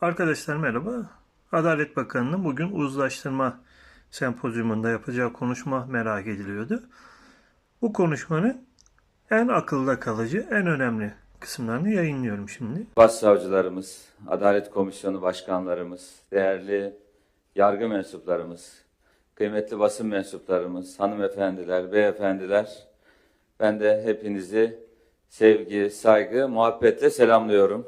Arkadaşlar merhaba. Adalet Bakanı'nın bugün uzlaştırma sempozyumunda yapacağı konuşma merak ediliyordu. Bu konuşmanın en akılda kalıcı, en önemli kısımlarını yayınlıyorum şimdi. Başsavcılarımız, Adalet Komisyonu başkanlarımız, değerli yargı mensuplarımız, kıymetli basın mensuplarımız, hanımefendiler, beyefendiler, ben de hepinizi sevgi, saygı, muhabbetle selamlıyorum.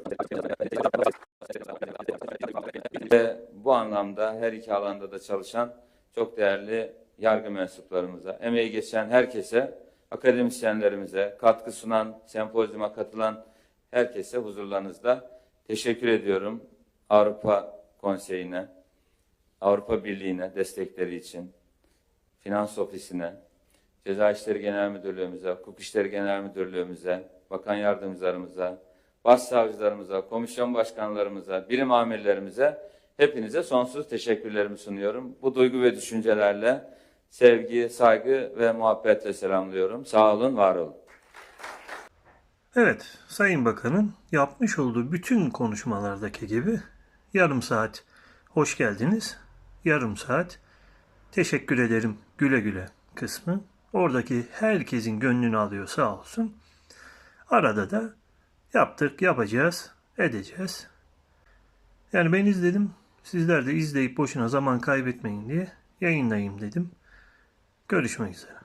Ve bu anlamda her iki alanda da çalışan çok değerli yargı mensuplarımıza, emeği geçen herkese, akademisyenlerimize, katkı sunan, sempozyuma katılan herkese huzurlarınızda teşekkür ediyorum. Avrupa Konseyi'ne, Avrupa Birliği'ne destekleri için, Finans Ofisi'ne, Ceza İşleri Genel Müdürlüğümüze, Hukuk İşleri Genel Müdürlüğümüze, Bakan Yardımcılarımıza, Başsavcılarımıza, komisyon başkanlarımıza, birim amirlerimize hepinize sonsuz teşekkürlerimi sunuyorum. Bu duygu ve düşüncelerle sevgi, saygı ve muhabbetle selamlıyorum. Sağ olun, var olun. Evet, Sayın Bakan'ın yapmış olduğu bütün konuşmalardaki gibi yarım saat hoş geldiniz, yarım saat teşekkür ederim güle güle kısmı. Oradaki herkesin gönlünü alıyor sağ olsun. Arada da yaptık, yapacağız, edeceğiz. Yani ben izledim, sizler de izleyip boşuna zaman kaybetmeyin diye yayınlayayım dedim. Görüşmek üzere.